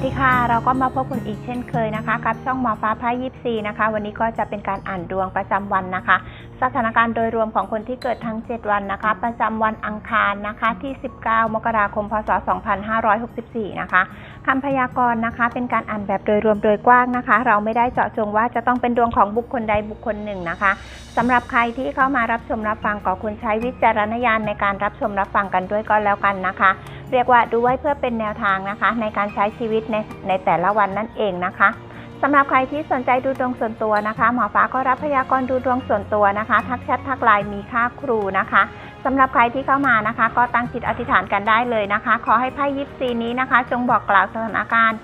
วัสดีค่ะ เราก็มาพบกันอีกเช่นเคยนะคะ กับช่องหมอฟ้าพายิปซีนะคะ วันนี้ก็จะเป็นการอ่านดวงประจำวันนะคะ สถานการณ์โดยรวมของคนที่เกิดทั้ง 7 วันนะคะ ประจำวันอังคารนะคะที่ 19 มกราคม พศ 2564 นะคะ คำพยากรณ์นะคะ เป็นการอ่านแบบโดยรวมโดยกว้างนะคะ เราไม่ได้เจาะจงว่าจะต้องเป็นดวงของบุคคลใดบุคคลหนึ่งนะคะสำหรับใครที่เข้ามารับชมรับฟังก็คุณใช้วิจารณญาณในการรับชมรับฟังกันด้วยก็แล้วกันนะคะ เรียกว่าดูไว้เพื่อเป็นแนวทางนะคะ ในการใช้ชีวิตในในแต่ละวันนั่นเองนะคะสำหรับใครที่สนใจดูดวงส่วนตัวนะคะ หมอฟ้าก็รับพยากรณ์ดูดวงส่วนตัวนะคะ ทักแชททักไลน์มีค่าครูนะคะ สำหรับใครที่เข้ามานะคะ ก็ตั้งจิตอธิษฐานกันได้เลยนะคะ ขอให้ไพ่ยิปซีนี้นะคะ จงบอกกล่าวสถานการณ์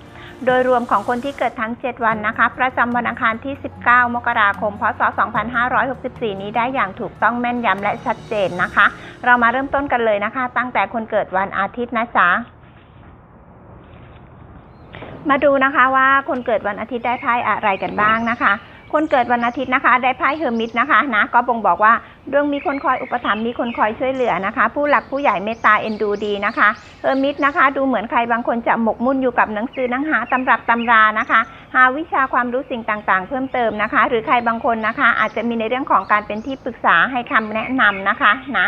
โดยรวมของคนที่เกิดทั้ง 7 วันนะคะ ประจำวันอังคารที่ 19 มกราคม พศ 2564 นี้ได้อย่างถูกต้องแม่นยำและชัดเจนนะคะ เรามาเริ่มต้นกันเลยนะคะ ตั้งแต่คนเกิดวันอาทิตย์นะจ๊ะมาดูนะคะว่าคนเกิดวันอาทิตย์ได้ไพ่อะไรกันบ้างนะคะ คนเกิดวันอาทิตย์นะคะ ได้ไพ่เฮอร์มิตนะคะนะก็บ่งบอกว่าเรื่องมีคนคอยอุปถัมภ์มีคนคอยช่วยเหลือนะคะ ผู้หลักผู้ใหญ่เมตตาเอ็นดูดีนะคะเฮอร์มิตนะคะ ดูเหมือนใครบางคนจะหมกมุ่นอยู่กับหนังสือหนังหาตำรับตำรานะคะ หาวิชาความรู้สิ่งต่างๆ เพิ่มเติมนะคะ หรือใครบางคนนะคะ อาจจะมีในเรื่องของการเป็นที่ปรึกษาให้คำแนะนำนะคะนะ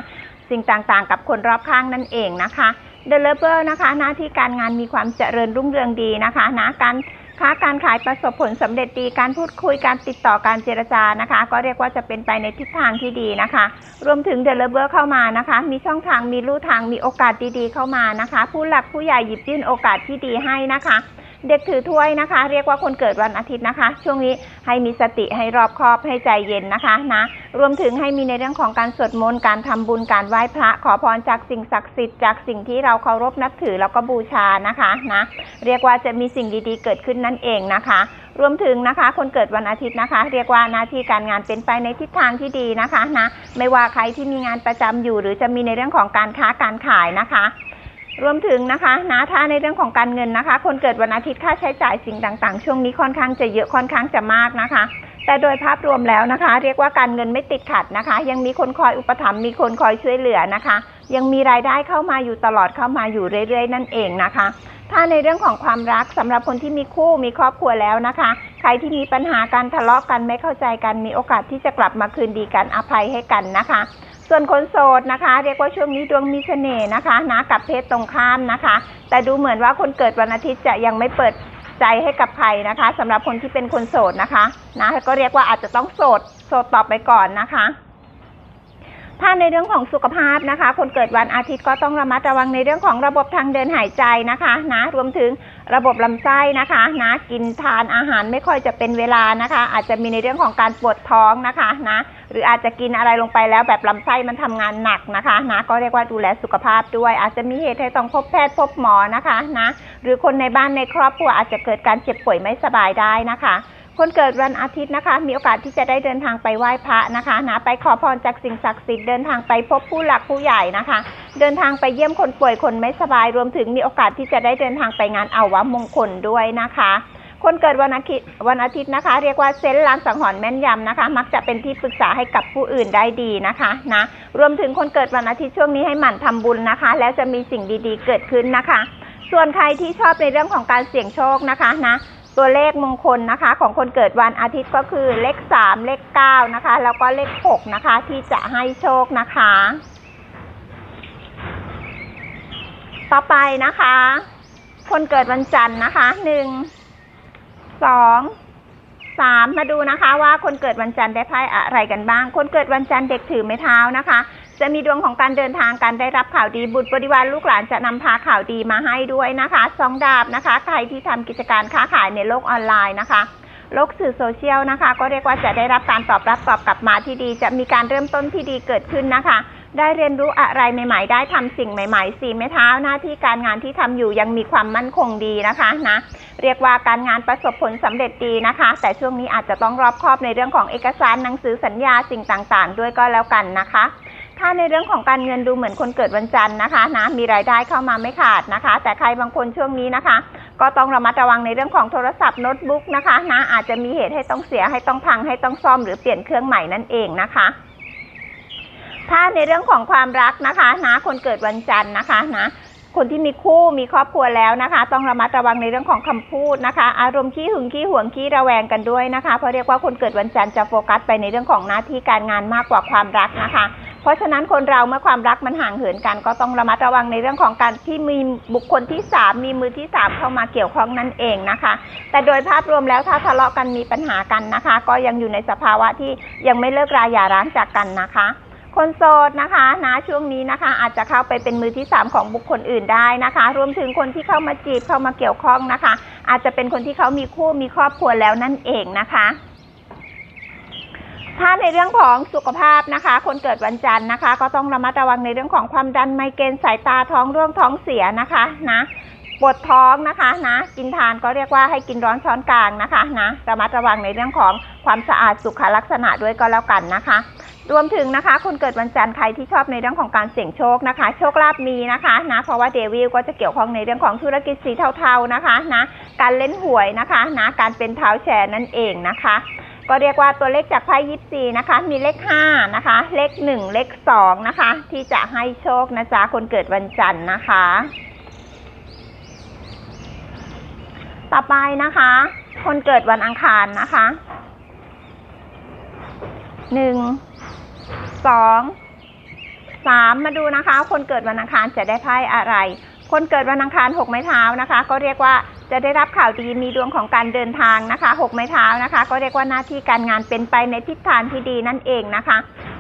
สิ่งต่างๆ กับคนรอบข้างนั่นเองนะคะเดลเ e อร์นะคะ หน้าที่การงานมีความเจริญรุ่งเรืองดีนะคะนะการ ค้าการขายประสบผลสำเร็จดีการพูดคุยการติดต่อการเจรจานะคะ ก็เรียกว่าจะเป็นไปในทิศทางที่ดีนะคะ รวมถึงเดลเบอร์เข้ามานะคะ มีช่องทางมีลู่ทางมีโอกาสดีๆเข้ามานะคะ ผู้หลักผู้ใหญ่หยิบยื่นโอกาสที่ดีให้นะคะ เด็กถือถ้วยนะคะ เรียกว่าคนเกิดวันอาทิตย์นะคะ ช่วงนี้ให้มีสติให้รอบคอบให้ใจเย็นนะคะนะรวมถึงให้มีในเรื่องของการสวดมนต์การทำบุญการไหว้พระ ขอพรจากสิ่งศักดิ์สิทธิ์จากสิ่งที่เราเคารพนับถือแล้วก็บูชานะคะนะเรียกว่าจะมีสิ่งดีๆ เกิดขึ้นนั่นเองนะคะรวมถึงนะคะ คนเกิดวันอาทิตย์นะคะ เรียกว่าหน้าที่การงานเป็นไปในทิศทางที่ดีนะคะนะไม่ว่าใครที่มีงานประจำอยู่ หรือจะมีในเรื่องของการค้าการขายนะคะ รวมถึงนะคะนะถ้าในเรื่องของการเงินนะคะ คนเกิดวันอาทิตย์ค่าใช้จ่ายสิ่งต่างๆ ช่วงนี้ค่อนข้างจะเยอะค่อนข้างจะมากนะคะ แต่โดยภาพรวมแล้วนะคะ เรียกว่าการเงินไม่ติดขัดนะคะ ยังมีคนคอยอุปถัมภ์มีคนคอยช่วยเหลือนะคะ ยังมีรายได้เข้ามาอยู่ตลอดเข้ามาอยู่เรื่อย ๆ นั่นเองนะคะ ถ้าในเรื่องของความรักสำหรับคนที่มีคู่มีครอบครัวแล้วนะคะ ใครที่มีปัญหาการทะเลาะกันไม่เข้าใจกันมีโอกาสที่จะกลับมาคืนดีกันอภัยให้กันนะคะ ส่วนคนโสดนะคะ เรียกว่าช่วงนี้ดวงมีเสน่ห์นะคะนะกับเพศตรงข้ามนะคะ แต่ดูเหมือนว่าคนเกิดวันอาทิตย์จะยังไม่เปิดใจให้กับใครนะคะสำหรับคนที่เป็นคนโสดนะคะ นะก็เรียกว่าอาจจะต้องโสดโสดต่อไปก่อนนะคะถ้าในเรื่องของสุขภาพนะคะ คนเกิดวันอาทิตย์ก็ต้องระมัดระวังในเรื่องของระบบทางเดินหายใจนะคะ นะรวมถึง ระบบลำไส้นะคะนะกินทานอาหารไม่ค่อยจะเป็นเวลานะคะ อาจจะมีในเรื่องของการปวดท้องนะคะนะหรืออาจจะกินอะไรลงไปแล้วแบบลำไส้มันทำงานหนักนะคะนะก็เรียกว่าดูแลสุขภาพด้วย อาจจะมีเหตุให้ต้องพบแพทย์พบหมอนะคะนะหรือคนในบ้านในครอบครัวอาจจะเกิดการเจ็บป่วยไม่สบายได้นะคะ คนเกิดวันอาทิตย์นะคะ มีโอกาสที่จะได้เดินทางไปไหว้พระนะคะนะไปขอพรจากสิ่งศักดิ์สิทธิ์เดินทางไปพบผู้หลักผู้ใหญ่นะคะ เดินทางไปเยี่ยมคนป่วยคนไม่สบายรวมถึงมีโอกาสที่จะได้เดินทางไปงานเอาวะมงคลด้วยนะคะ คนเกิดวันอาทิตย์วันอาทิตย์นะคะ เรียกว่าเซนลางสังหรณ์แม่นยำนะคะ มักจะเป็นที่ปรึกษาให้กับผู้อื่นได้ดีนะคะนะรวมถึงคนเกิดวันอาทิตย์ช่วงนี้ให้หมั่นทำบุญนะคะ แล้วจะมีสิ่งดีๆเกิดขึ้นนะคะ ส่วนใครที่ชอบในเรื่องของการเสี่ยงโชคนะคะนะ ตัวเลขมงคลนะคะ ของคนเกิดวันอาทิตย์ก็คือเลข 3 เลข 9 นะคะ แล้วก็เลข 6 นะคะ ที่จะให้โชคนะคะ ต่อไปนะคะ คนเกิดวันจันทร์นะคะหนึ่งสองสามมาดูนะคะว่าคนเกิดวันจันทร์ได้ไพ่อะไรกันบ้าง คนเกิดวันจันทร์เด็กถือไม้เท้านะคะ จะมีดวงของการเดินทางการได้รับข่าวดีบุตรบริวารลูกหลานจะนำพาข่าวดีมาให้ด้วยนะคะสองดาบนะคะ ใครที่ทำกิจการค้าขายในโลกออนไลน์นะคะโลกสื่อโซเชียลนะคะ ก็เรียกว่าจะได้รับการตอบรับตอบกลับมาที่ดี จะมีการเริ่มต้นที่ดีเกิดขึ้นนะคะ ได้เรียนรู้อะไรใหม่ ๆ ได้ทำสิ่งใหม่ๆสี่ไม้เท้าหน้าที่การงานที่ทำอยู่ยังมีความมั่นคงดีนะคะนะเรียกว่าการงานประสบผลสำเร็จดีนะคะ แต่ช่วงนี้อาจจะต้องรอบคอบในเรื่องของเอกสารหนังสือสัญญาสิ่งต่างๆ ด้วยก็แล้วกันนะคะ ถ้าในเรื่องของการเงินดูเหมือนคนเกิดวันจันทร์นะคะนะมีรายได้เข้ามาไม่ขาดนะคะ แต่ใครบางคนช่วงนี้นะคะ ก็ต้องระมัดระวังในเรื่องของโทรศัพท์โน้ตบุ๊กนะคะนะอาจจะมีเหตุให้ต้องเสียให้ต้องพังให้ต้องซ่อมหรือเปลี่ยนเครื่องใหม่นั่นเองนะคะถ้าในเรื่องของความรักนะคะนะคนเกิดวันจันทร์นะคะนะคนที่มีคู่มีครอบครัวแล้วนะคะ ต้องระมัดระวังในเรื่องของคำพูดนะคะ อารมณ์ขี้หึงขี้หวงขี้ระแวงกันด้วยนะคะเพราะเรียกว่าคนเกิดวันจันทร์จะโฟกัสไปในเรื่องของหน้าที่การงานมากกว่าความรักนะคะ ราะฉะนั้นคนเราเมื่อความรักมันห่างเหินกันก็ต้องระมัดระวังในเรื่องของการที่มีบุคคลที่สามมีมือที่สามเข้ามาเกี่ยวข้องนั่นเองนะคะ แต่โดยภาพรวมแล้วถ้าทะเลาะกันมีปัญหากันนะคะ ก็ยังอยู่ในสภาวะที่ยังไม่เลิกราหย่าร้างจากกันนะคะคนโสดนะคะนะช่วงนี้นะคะ อาจจะเข้าไปเป็นมือที่สามของบุคคลอื่นได้นะคะ รวมถึงคนที่เข้ามาจีบเข้ามาเกี่ยวข้องนะคะ อาจจะเป็นคนที่เขามีคู่มีครอบครัวแล้วนั่นเองนะคะ ถ้าในเรื่องของสุขภาพนะคะ คนเกิดวันจันทร์นะคะ ก็ต้องระมัดระวังในเรื่องของความดันไมเกรนสายตาท้องร่วงท้องเสียนะคะนะปวดท้องนะคะนะ กินทานก็เรียกว่าให้กินร้อนช้อนกลางนะคะนะระมัดระวังในเรื่องของความสะอาดสุขลักษณะด้วยก็แล้วกันนะคะ รวมถึงนะคะ คนเกิดวันจันทร์ใครที่ชอบในเรื่องของการเสี่ยงโชคนะคะ โชคลาภมีนะคะนะเพราะว่าเดวิลก็จะเกี่ยวข้องในเรื่องของธุรกิจสีเทาๆนะคะนะการเล่นหวยนะคะนะการเป็นเท้าแชร์นั่นเองนะคะ ก็เรียกว่าตัวเลขจากไพ่ยิปซีนะคะ มีเลขห้านะคะ เลขหนึ่งเลขสองนะคะ ที่จะให้โชคนะจ๊ะคนเกิดวันจันทร์นะคะ ต่อไปนะคะ คนเกิดวันอังคารนะคะหนึ่งสองสามมาดูนะคะ คนเกิดวันอังคารจะได้ไพ่อะไร คนเกิดวันอังคารหกไม้เท้านะคะ ก็เรียกว่าจะได้รับข่าวดีมีดวงของการเดินทางนะคะหกไม้เท้านะคะ ก็เรียกว่าหน้าที่การงานเป็นไปในทิศทางที่ดีนั่นเองนะคะ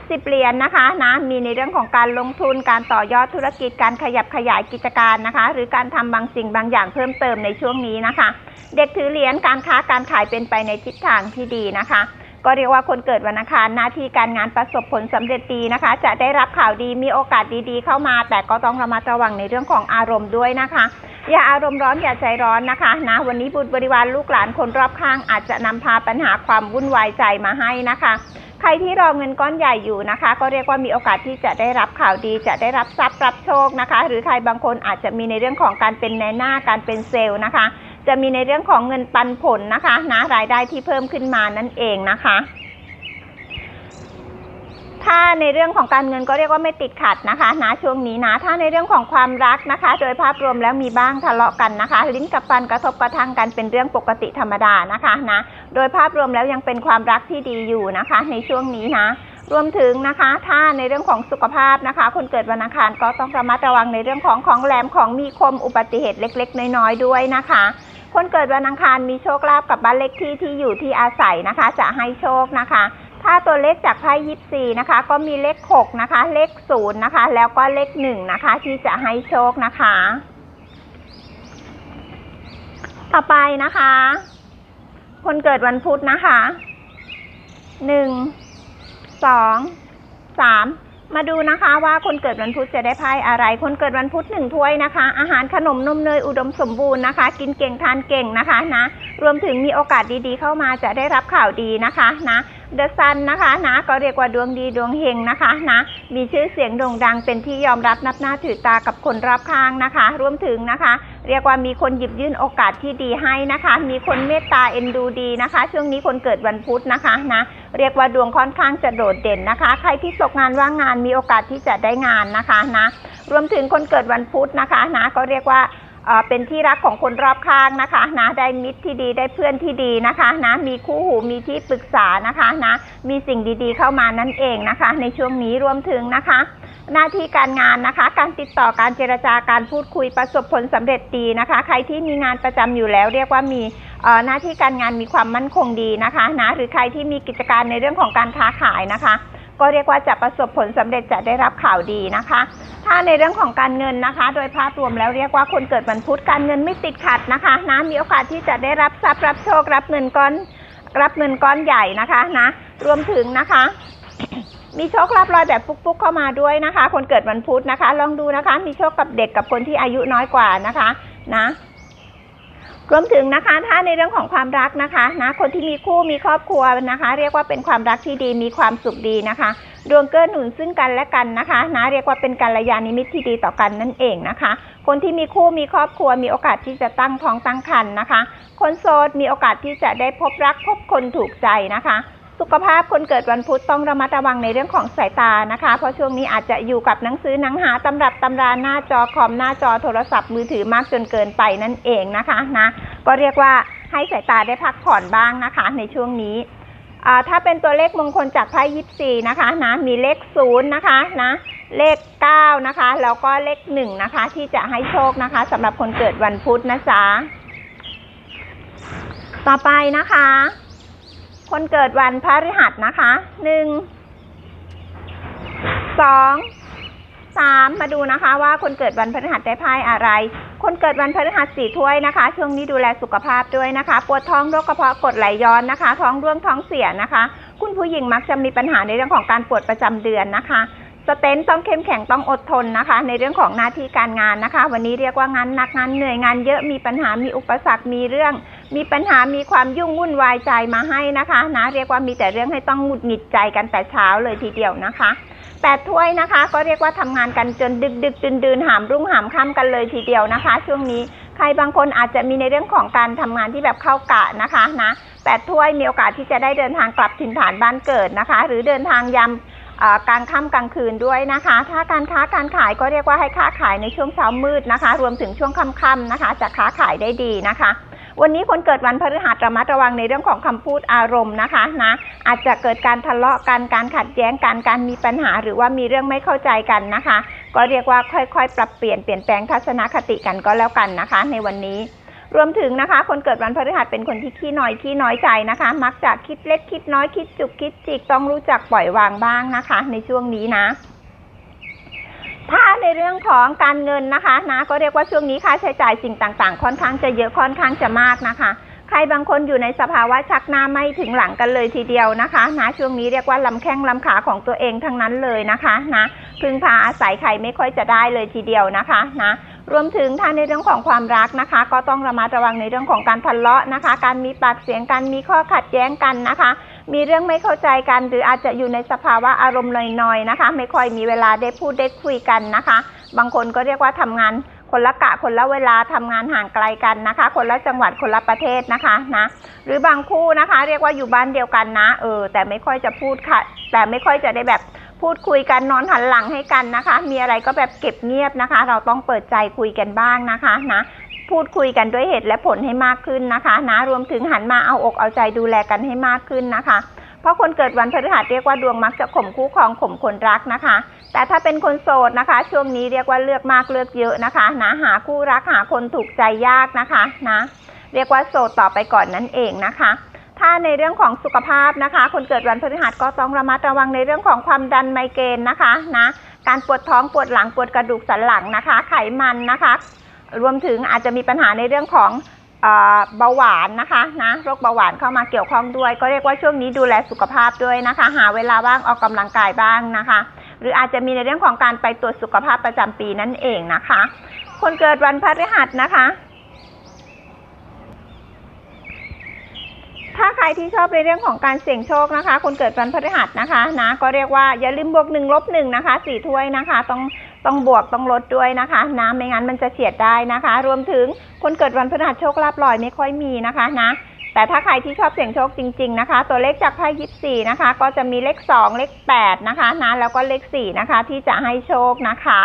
สิบเหรียญนะคะนะมีในเรื่องของการลงทุนการต่อยอดธุรกิจการขยับขยายกิจการนะคะ หรือการทำบางสิ่งบางอย่างเพิ่มเติมในช่วงนี้นะคะ เด็กถือเหรียญการค้าการขายเป็นไปในทิศทางที่ดีนะคะ ก็เรียกว่าคนเกิดวันอังคารหน้าที่การงานประสบผลสำเร็จดีนะคะ จะได้รับข่าวดีมีโอกาสดีๆ เข้ามา แต่ก็ต้องระมัดระวังในเรื่องของอารมณ์ด้วยนะคะ อย่าอารมณ์ร้อนอย่าใจร้อนนะคะนะวันนี้บุตรบริวารลูกหลานคนรอบข้าง อาจจะนำพาปัญหาความวุ่นวายใจมาให้นะคะใครที่รอเงินก้อนใหญ่อยู่นะคะ ก็เรียกว่ามีโอกาสที่จะได้รับข่าวดี จะได้รับทรัพย์รับโชคนะคะ หรือใครบางคนอาจจะมีในเรื่องของการเป็นในหน้าการเป็นเซลล์นะคะ จะมีในเรื่องของเงินปันผลนะคะนะรายได้ที่เพิ่มขึ้นมานั่นเองนะคะถ้าในเรื่องของการเงินก็เรียกว่าไม่ติดขัดนะคะนะช่วงนี้นะ ถ้าในเรื่องของความรักนะคะ โดยภาพรวมแล้วมีบ้างทะเลาะกันนะคะ ลิ้นกับฟันกระทบกระทั่งกันเป็นเรื่องปกติธรรมดานะคะนะโดยภาพรวมแล้วยังเป็นความรักที่ดีอยู่นะคะ ในช่วงนี้นะ รวมถึงนะคะ ถ้าในเรื่องของสุขภาพนะคะ คนเกิดวันอังคารก็ต้องระมัดระวังในเรื่องของของแหลมของมีคมอุบัติเหตุเล็ก ๆ น้อยๆด้วยนะคะ คนเกิดวันอังคารมีโชคลาภกับบ้านเลขที่ที่อยู่ที่อาศัยนะคะ จะให้โชคนะคะ ถ้าตัวเลขจากไพ่ยิปซีนะคะ ก็มีเลขหกนะคะ เลขศูนย์นะคะ แล้วก็เลขหนึ่งนะคะ ที่จะให้โชคนะคะ ต่อไปนะคะ คนเกิดวันพุธนะคะหนึ่งสองสา มาดูนะคะว่าคนเกิดวันพุธจะได้ไพ่อะไร คนเกิดวันพุธหนึ่งถ้วยนะคะ อาหารขนมนมเนยอุดมสมบูรณ์นะคะ กินเก่งทานเก่งนะคะนะ รวมถึงมีโอกาสดีๆ เข้ามาจะได้รับข่าวดีนะคะนะ เดอะซันนะคะนะก็เรียกว่าดวงดีดวงเฮงนะคะนะมีชื่อเสียงโด่งดังเป็นที่ยอมรับนับหน้าถือตากับคนรอบข้างนะคะ รวมถึงนะคะ เรียกว่ามีคนหยิบยื่นโอกาสที่ดีให้นะคะ มีคนเมตตาเอ็นดูดีนะคะ ช่วงนี้คนเกิดวันพุธนะคะนะเรียกว่าดวงค่อนข้างจะโดดเด่นนะคะ ใครที่ตกงานว่างงานมีโอกาสที่จะได้งานนะคะนะรวมถึงคนเกิดวันพุธนะคะนะก็เรียกว่า เป็นที่รักของคนรอบข้างนะคะนะได้มิตรที่ดีได้เพื่อนที่ดีนะคะนะมีคู่หูมีที่ปรึกษานะคะนะมีสิ่งดีๆเข้ามานั่นเองนะคะ ในช่วงนี้รวมถึงนะคะ หน้าที่การงานนะคะ การติดต่อการเจรจาการพูดคุยประสบผลสำเร็จดีนะคะ ใครที่มีงานประจำอยู่แล้ว เรียกว่ามีหน้าที่การงานมีความมั่นคงดีนะคะนะหรือใครที่มีกิจการในเรื่องของการค้าขายนะคะ ก็เรียกว่าจะประสบผลสำเร็จจะได้รับข่าวดีนะคะ ถ้าในเรื่องของการเงินนะคะ โดยภาพรวมแล้วเรียกว่าคนเกิดวันพุธการเงินไม่ติดขัดนะคะนะมีโอกาสที่จะได้รับทรัพย์รับโชครับเงินก้อนรับเงินก้อนใหญ่นะคะนะรวมถึงนะคะมีโชคลาภลอยแบบฟุกๆเข้ามาด้วยนะคะ คนเกิดวันพุธนะคะ ลองดูนะคะ มีโชคกับเด็กกับคนที่อายุน้อยกว่านะคะ นะ รวมถึงนะคะถ้าในเรื่องของความรักนะคะนะคนที่มีคู่มีครอบครัวนะคะ เรียกว่าเป็นความรักที่ดีมีความสุขดีนะคะดวงเกื้อหนุนซึ่งกันและกันนะคะนะเรียกว่าเป็นกัลยาณมิตรที่ดีต่อกันนั่นเองนะคะ คนที่มีคู่มีครอบครัวมีโอกาสที่จะตั้งท้องตั้งครรภ์นะคะ คนโสดมีโอกาสที่จะได้พบรักพบคนถูกใจนะคะ สุขภาพคนเกิดวันพุธต้องระมัดระวังในเรื่องของสายตานะคะ เพราะช่วงนี้อาจจะอยู่กับหนังสือหนังหาตำรับตำราหน้าจอคอมหน้าจอโทรศัพท์มือถือมากจนเกินไปนั่นเองนะคะนะก็เรียกว่าให้สายตาได้พักผ่อนบ้างนะคะ ในช่วงนี้ถ้าเป็นตัวเลขมงคลจากไพ่ยิปซีนะคะนะมีเลขศูนย์นะคะนะเลขเก้านะคะแล้วก็เลขหนึ่งนะคะที่จะให้โชคนะคะสำหรับคนเกิดวันพุธนะจ๊ะต่อไปนะคะ คนเกิดวันพฤหัสนะคะหนึ่งสองสามมาดูนะคะ ว่าคนเกิดวันพฤหัสได้ไพ่อะไร คนเกิดวันพฤหัสสี่ถ้วยนะคะ ช่วงนี้ดูแลสุขภาพด้วยนะคะ ปวดท้องโรคกระเพาะกดไหลย้อนนะคะ ท้องร่วงท้องเสียนะคะ คุณผู้หญิงมักจะมีปัญหาในเรื่องของการปวดประจำเดือนนะคะสเตนต้องเข้มแข็งต้องอดทนนะคะ ในเรื่องของหน้าที่การงานนะคะ วันนี้เรียกว่างานหนักงานเหนื่อยงานเยอะมีปัญหามีอุปสรรคมีเรื่อง มีปัญหามีความยุ่งวุ่นวายใจมาให้นะคะนะเรียกว่ามีแต่เรื่องให้ต้องหงุดหงิดใจกันแต่เช้าเลยทีเดียวนะคะแปดถ้วยนะคะ ก็เรียกว่าทำงานกันจนดึกดึกดื่นดื่นหามรุ่งหามค่ำกันเลยทีเดียวนะคะ ช่วงนี้ใครบางคนอาจจะมีในเรื่องของการทำงานที่แบบเข้ากะนะคะนะแปดถ้วยมีโอกาสที่จะได้เดินทางกลับถิ่นฐานบ้านเกิดนะคะ หรือเดินทางยามกลางค่ำกลางคืนด้วยนะคะ ถ้าการค้าการขายก็เรียกว่าให้ค้าขายในช่วงเช้ามืดนะคะ รวมถึงช่วงค่ำๆนะคะ จะค้าขายได้ดีนะคะ วันนี้คนเกิดวันพฤหัสระมัดระวังในเรื่องของคำพูดอารมณ์นะคะนะอาจจะเกิดการทะเลาะกันการขัดแย้งกันการมีปัญหา หรือว่ามีเรื่องไม่เข้าใจกันนะคะ ก็เรียกว่าค่อยๆ ปรับเปลี่ยนเปลี่ยนแปลงทัศนคติกันก็แล้วกันนะคะ ในวันนี้รวมถึงนะคะ คนเกิดวันพฤหัสเป็นคนที่ขี้น้อยขี้น้อยใจนะคะ มักจะคิดเล็กคิดน้อยคิดจุกคิดจิกต้องรู้จักปล่อยวางบ้างนะคะ ในช่วงนี้นะ ถ้าในเรื่องของการเงินนะคะนะก็เรียกว่าช่วงนี้ค่าใช้จ่ายสิ่งต่างๆ ค่อนข้างจะเยอะค่อนข้างจะมากนะคะ ใครบางคนอยู่ในสภาวะชักหน้าไม่ถึงหลังกันเลยทีเดียวนะคะนะช่วงนี้เรียกว่าลำแข้งลำขาของตัวเองทั้งนั้นเลยนะคะนะพึ่งพาอาศัยใครไม่ค่อยจะได้เลยทีเดียวนะคะนะรวมถึงถ้าในเรื่องของความรักนะคะ ก็ต้องระมัดระวังในเรื่องของการทะเลาะนะคะ การมีปากเสียงกันมีข้อขัดแย้งกันนะคะ มีเรื่องไม่เข้าใจกัน หรืออาจจะอยู่ในสภาวะอารมณ์ลอยๆนะคะ ไม่ค่อยมีเวลาได้พูดได้คุยกันนะคะ บางคนก็เรียกว่าทำงานคนละกะคนละเวลาทำงานห่างไกลกันนะคะ คนละจังหวัดคนละประเทศนะคะนะ หรือบางคู่นะคะ เรียกว่าอยู่บ้านเดียวกันนะ เออ แต่ไม่ค่อยจะพูดค่ะ แต่ไม่ค่อยจะได้แบบพูดคุยกันนอนหันหลังให้กันนะคะ มีอะไรก็แบบเก็บเงียบนะคะ เราต้องเปิดใจคุยกันบ้างนะคะนะ พูดคุยกันด้วยเหตุและผลให้มากขึ้นนะคะนะรวมถึงหันมาเอาอกเอาใจดูแลกันให้มากขึ้นนะคะ เพราะคนเกิดวันพฤหัสเรียกว่าดวงมักจะข่มคู่ครองข่มคนรักนะคะ แต่ถ้าเป็นคนโสดนะคะ ช่วงนี้เรียกว่าเลือกมากเลือกเยอะนะคะนะหาคู่รักหาคนถูกใจยากนะคะนะเรียกว่าโสดต่อไปก่อนนั่นเองนะคะถ้าในเรื่องของสุขภาพนะคะ คนเกิดวันพฤหัสก็ต้องระมัดระวังในเรื่องของความดันไมเกรนนะคะนะ การปวดท้องปวดหลังปวดกระดูกสันหลังนะคะ ไขมันนะคะ รวมถึงอาจจะมีปัญหาในเรื่องของเบาหวานนะคะนะโรคเบาหวานเข้ามาเกี่ยวข้องด้วย ก็เรียกว่าช่วงนี้ดูแลสุขภาพด้วยนะคะ หาเวลาว่างออกกำลังกายบ้างนะคะ หรืออาจจะมีในเรื่องของการไปตรวจสุขภาพประจำปีนั่นเองนะคะ คนเกิดวันพฤหัสนะคะ ถ้าใครที่ชอบในเรื่องของการเสี่ยงโชคนะคะ คนเกิดวันพฤหัสนะคะนะก็เรียกว่าอย่าลืมบวกหนึ่งลบหนึ่งนะคะสี่ถ้วยนะคะ ต้อง ต้องบวกต้องลดด้วยนะคะ นะไม่งั้นมันจะเฉียดได้นะคะ รวมถึงคนเกิดวันพฤหัสโชคลาภลอยไม่ค่อยมีนะคะนะแต่ถ้าใครที่ชอบเสี่ยงโชคจริง ๆนะคะ ตัวเลขจากไพ่ยิปซีนะคะ ก็จะมีเลขสองเลขแปดนะคะนะแล้วก็เลขสี่นะคะ ที่จะให้โชคนะคะ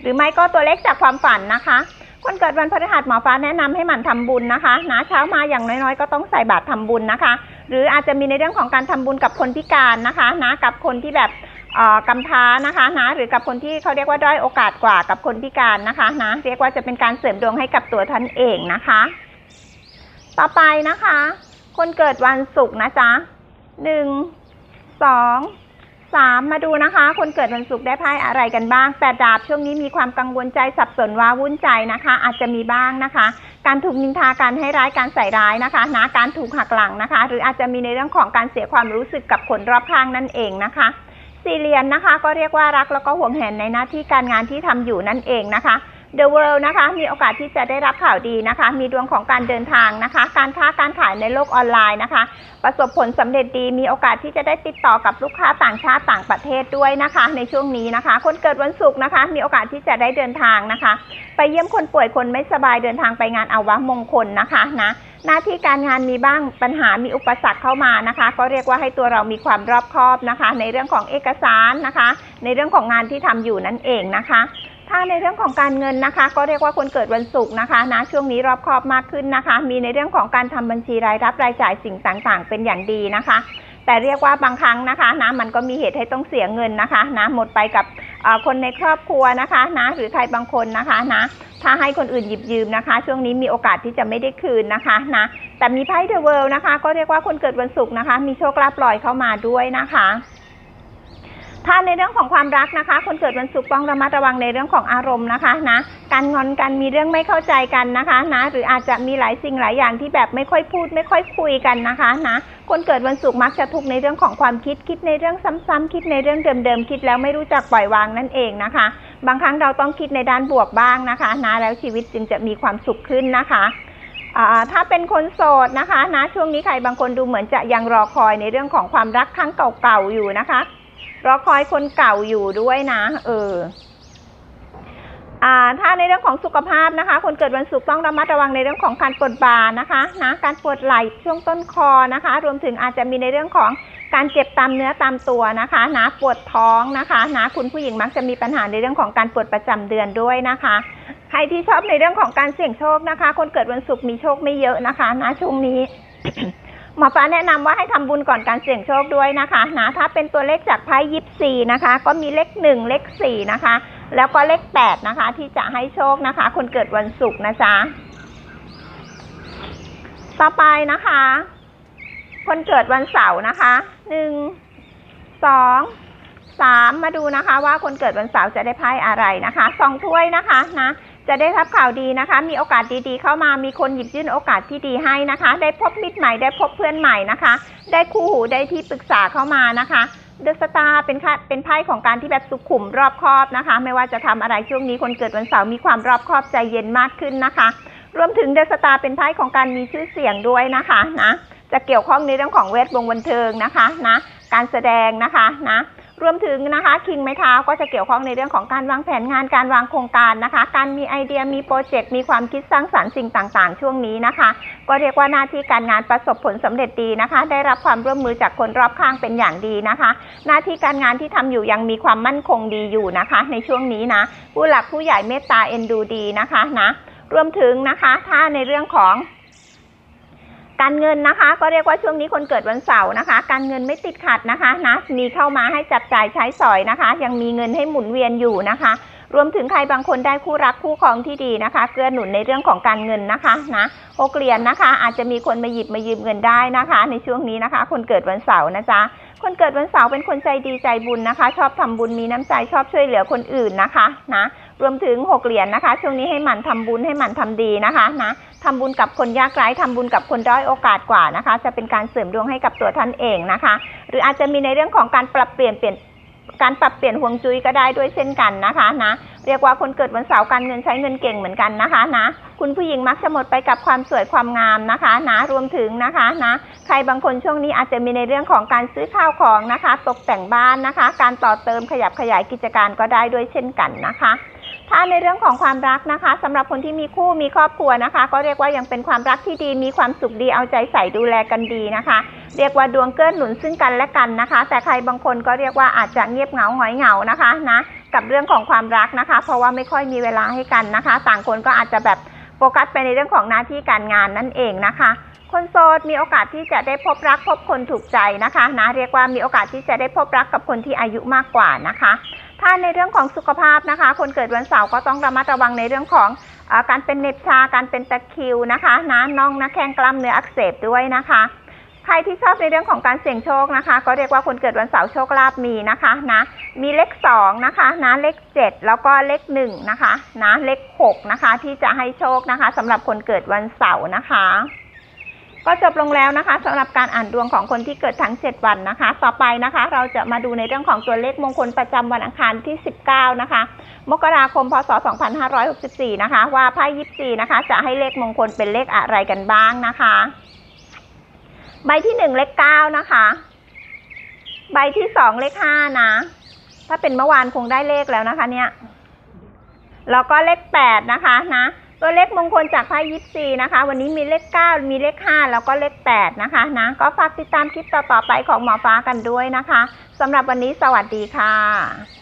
หรือไม่ก็ตัวเลขจากความฝันนะคะ คนเกิดวันพฤหัสหมอฟ้าแนะนำให้หมั่นทำบุญนะคะนะเช้ามาอย่างน้อยๆ ก็ต้องใส่บาตรทำบุญนะคะ หรืออาจจะมีในเรื่องของการทำบุญกับคนพิการนะคะนะกับคนที่แบบ กำพร้านะคะนะหรือกับคนที่เขาเรียกว่าด้อยโอกาสกว่ากับคนพิการนะคะนะเรียกว่าจะเป็นการเสริมดวงให้กับตัวท่านเองนะคะ ต่อไปนะคะ คนเกิดวันศุกร์นะจ๊ะหนึ่งสองสามมาดูนะคะ คนเกิดวันศุกร์ได้ไพ่อะไรกันบ้างแต่ดาบช่วงนี้มีความกังวลใจสับสนว้าวุ่นใจนะคะ อาจจะมีบ้างนะคะ การถูกนินทาการให้ร้ายการใส่ร้ายนะคะนะการถูกหักหลังนะคะ หรืออาจจะมีในเรื่องของการเสียความรู้สึกกับคนรอบข้างนั่นเองนะคะ สี่เหรียญนะคะ ก็เรียกว่ารักแล้วก็ห่วงแหนในหน้าที่การงานที่ทำอยู่นั่นเองนะคะ The World นะคะ มีโอกาสที่จะได้รับข่าวดีนะคะ มีดวงของการเดินทางนะคะ การค้าการขายในโลกออนไลน์นะคะ ประสบผลสำเร็จดี มีโอกาสที่จะได้ติดต่อกับลูกค้าต่างชาติต่างประเทศด้วยนะคะ ในช่วงนี้นะคะ คนเกิดวันศุกร์นะคะ มีโอกาสที่จะได้เดินทางนะคะ ไปเยี่ยมคนป่วยคนไม่สบายเดินทางไปงานอาวะมงคลนะคะนะ หน้าที่การงานมีบ้างปัญหามีอุปสรรคเข้ามานะคะ ก็เรียกว่าให้ตัวเรามีความรอบคอบนะคะ ในเรื่องของเอกสารนะคะ ในเรื่องของงานที่ทำอยู่นั่นเองนะคะ ถ้าในเรื่องของการเงินนะคะ ก็เรียกว่าคนเกิดวันศุกร์นะคะนะช่วงนี้รอบคอบมากขึ้นนะคะ มีในเรื่องของการทำบัญชีรายรับรายจ่ายสิ่งต่างๆ เป็นอย่างดีนะคะ แต่เรียกว่าบางครั้งนะคะนะมันก็มีเหตุให้ต้องเสียเงินนะคะนะหมดไปกับคนในครอบครัวนะคะนะหรือใครบางคนนะคะนะถ้าให้คนอื่นหยิบยืมนะคะ ช่วงนี้มีโอกาสที่จะไม่ได้คืนนะคะนะแต่มีไพ่เดอะเวิลด์นะคะ ก็เรียกว่าคนเกิดวันศุกร์นะคะ มีโชคลาภลอยเข้ามาด้วยนะคะ ถ้าในเรื่องของความรักนะคะ คนเกิดวันศุกร์ต้องระมัดระวังในเรื่องของอารมณ์นะคะนะการงอนกันมีเรื่องไม่เข้าใจกันนะคะนะหรืออาจจะมีหลายสิ่งหลายอย่างที่แบบไม่ค่อยพูด ไม่ค่อยคุยกันนะคะนะคนเกิดวันศุกร์มักจะทุกข์ในเรื่องของความคิดคิดในเรื่องซ้ำๆคิดในเรื่องเดิมๆคิดแล้วไม่รู้จักปล่อยวางนั่นเองนะคะ บางครั้งเราต้องคิดในด้านบวกบ้างนะคะนะแล้วชีวิตจึงจะมีความสุขขึ้นนะคะถ้าเป็นคนโสดนะคะนะช่วงนี้ใครบางคนดูเหมือนจะยังรอคอยในเรื่องของความรักครั้งเก่าๆอยู่นะคะ รอคอยคนเก่าอยู่ด้วยนะ เอออ่าถ้าในเรื่องของสุขภาพนะคะ คนเกิดวันศุกร์ต้องระมัดระวังในเรื่องของการปวดบ่านะคะนะการปวดไหล่ช่วงต้นคอนะคะ รวมถึงอาจจะมีในเรื่องของการเจ็บตามเนื้อตามตัวนะคะนะปวดท้องนะคะนะคุณผู้หญิงมักจะมีปัญหาในเรื่องของการปวดประจำเดือนด้วยนะคะ ใครที่ชอบในเรื่องของการเสี่ยงโชคนะคะ คนเกิดวันศุกร์มีโชคไม่เยอะนะคะนะช่วงนี้ หมอฟ้าแนะนำว่าให้ทำบุญก่อนการเสี่ยงโชคด้วยนะคะนะถ้าเป็นตัวเลขจากไพ่ยิปซีนะคะ ก็มีเลขหนึ่งเลขสี่นะคะ แล้วก็เลขแปดนะคะ ที่จะให้โชคนะคะ คนเกิดวันศุกร์นะจ๊ะต่อไปนะคะ คนเกิดวันเสาร์นะคะหนึ่งสองสามมาดูนะคะ ว่าคนเกิดวันเสาร์จะได้ไพ่อะไรนะคะสองถ้วยนะคะนะ จะได้รับข่าวดีนะคะ มีโอกาสดีๆ เข้ามามีคนหยิบยื่นโอกาสที่ดีให้นะคะ ได้พบมิตรใหม่ได้พบเพื่อนใหม่นะคะ ได้คู่หูได้ที่ปรึกษาเข้ามานะคะเดอะสตาร์เป็นค่ะเป็นไพ่ของการที่แบบสุขุมรอบคอบนะคะ ไม่ว่าจะทำอะไรช่วงนี้คนเกิดวันเสาร์มีความรอบคอบใจเย็นมากขึ้นนะคะ รวมถึงเดอะสตาร์เป็นไพ่ของการมีชื่อเสียงด้วยนะคะนะจะเกี่ยวข้องในเรื่องของเวทวงบันเทิงนะคะนะการแสดงนะคะนะ รวมถึงนะคะคิงไม้เท้าก็จะเกี่ยวข้องในเรื่องของการวางแผนงานการวางโครงการนะคะ การมีไอเดียมีโปรเจกต์มีความคิดสร้างสรรค์สิ่งต่างๆ ช่วงนี้นะคะ ก็เรียกว่าหน้าที่การงานประสบผลสำเร็จดีนะคะ ได้รับความร่วมมือจากคนรอบข้างเป็นอย่างดีนะคะ หน้าที่การงานที่ทำอยู่ยังมีความมั่นคงดีอยู่นะคะ ในช่วงนี้นะ ผู้หลักผู้ใหญ่เมตตาเอ็นดูดีนะคะนะรวมถึงนะคะ ถ้าในเรื่องของ การเงินนะคะ ก็เรียกว่าช่วงนี้คนเกิดวันเสาร์นะคะ การเงินไม่ติดขัดนะคะนะมีเข้ามาให้จับจ่ายใช้สอยนะคะ ยังมีเงินให้หมุนเวียนอยู่นะคะ รวมถึงใครบางคนได้คู่รักคู่ครองที่ดีนะคะ เกื้อหนุนในเรื่องของการเงินนะคะนะหกเหรียญนะคะ อาจจะมีคนมาหยิบมายืมเงินได้นะคะ ในช่วงนี้นะคะ คนเกิดวันเสาร์นะจ๊ะคนเกิดวันเสาร์เป็นคนใจดีใจบุญนะคะ ชอบทำบุญมีน้ำใจชอบช่วยเหลือคนอื่นนะคะนะรวมถึงหกเหรียญนะคะ ช่วงนี้ให้หมั่นทำบุญให้หมั่นทำดีนะคะนะ ทำบุญกับคนยากไร้ทำบุญกับคนด้อยโอกาสกว่านะคะ จะเป็นการเสริมดวงให้กับตัวท่านเองนะคะ หรืออาจจะมีในเรื่องของการปรับเปลี่ยนเปลี่ยนการปรับเปลี่ยนห่วงจุ้ยก็ได้ด้วยเช่นกันนะคะนะเรียกว่าคนเกิดวันเสาร์การเงินใช้เงินเก่งเหมือนกันนะคะนะคุณผู้หญิงมักจะหมดไปกับความสวยความงามนะคะนะรวมถึงนะคะนะใครบางคนช่วงนี้อาจจะมีในเรื่องของการซื้อข้าวของนะคะ ตกแต่งบ้านนะคะ การต่อเติมขยับขยายกิจการก็ได้ด้วยเช่นกันนะคะ ถ้าในเรื่องของความรักนะคะสำหรับคนที่มีคู่มีครอบครัวนะคะ ก็เรียกว่ายังเป็นความรักที่ดีมีความสุขดีเอาใจใส่ดูแลกันดีนะคะ เรียกว่าดวงเกื้อหนุนซึ่งกันและกันนะคะ แต่ใครบางคนก็เรียกว่าอาจจะเงียบเหงาหงอยเหงานะคะนะกับเรื่องของความรักนะคะ เพราะว่าไม่ค่อยมีเวลาให้กันนะคะ ต่างคนก็อาจจะแบบโฟกัสไปในเรื่องของหน้าที่การงานนั่นเองนะคะ คนโสดมีโอกาสที่จะได้พบรักพบคนถูกใจนะคะนะเรียกว่ามีโอกาสที่จะได้พบรักกับคนที่อายุมากกว่านะคะ ถ้าในเรื่องของสุขภาพนะคะ คนเกิดวันเสาร์ก็ต้องระมัดระวังในเรื่องของอการเป็นเน็บชา การเป็นตะคิวนะคะนะน่องนะแข้งกล้ามเนื้ออักเสบด้วยนะคะ ใครที่ชอบในเรื่องของการเสี่ยงโชคนะคะ ก็เรียกว่าคนเกิดวันเสาร์โชคลาภมีนะคะนะ มีเลขสองนะคะนะเลขเจ็ดแล้วก็เลขหนึ่งนะคะนะเลขหกนะคะที่จะให้โชคนะคะสำหรับคนเกิดวันเสาร์นะคะ ก็จบลงแล้วนะคะสำหรับการอ่านดวงของคนที่เกิดทั้ง 7 วันนะคะ ต่อไปนะคะ เราจะมาดูในเรื่องของตัวเลขมงคลประจำวันอังคารที่ 19 นะคะ มกราคมพศ 2564 นะคะ ว่าไพ่ยิปซีนะคะ จะให้เลขมงคลเป็นเลขอะไรกันบ้างนะคะ ใบที่หนึ่งเลขเก้านะคะ ใบที่สองเลขห้านะ ถ้าเป็นเมื่อวานคงได้เลขแล้วนะคะเนี่ยแล้วก็เลขแปดนะคะนะ ตัวเลขมงคลจากไพ่ยิปซีนะคะ วันนี้มีเลขเก้ามีเลขห้าแล้วก็เลขแปดนะคะนะก็ฝากติดตามคลิปต่อๆไปของหมอฟ้ากันด้วยนะคะสำหรับวันนี้สวัสดีค่ะ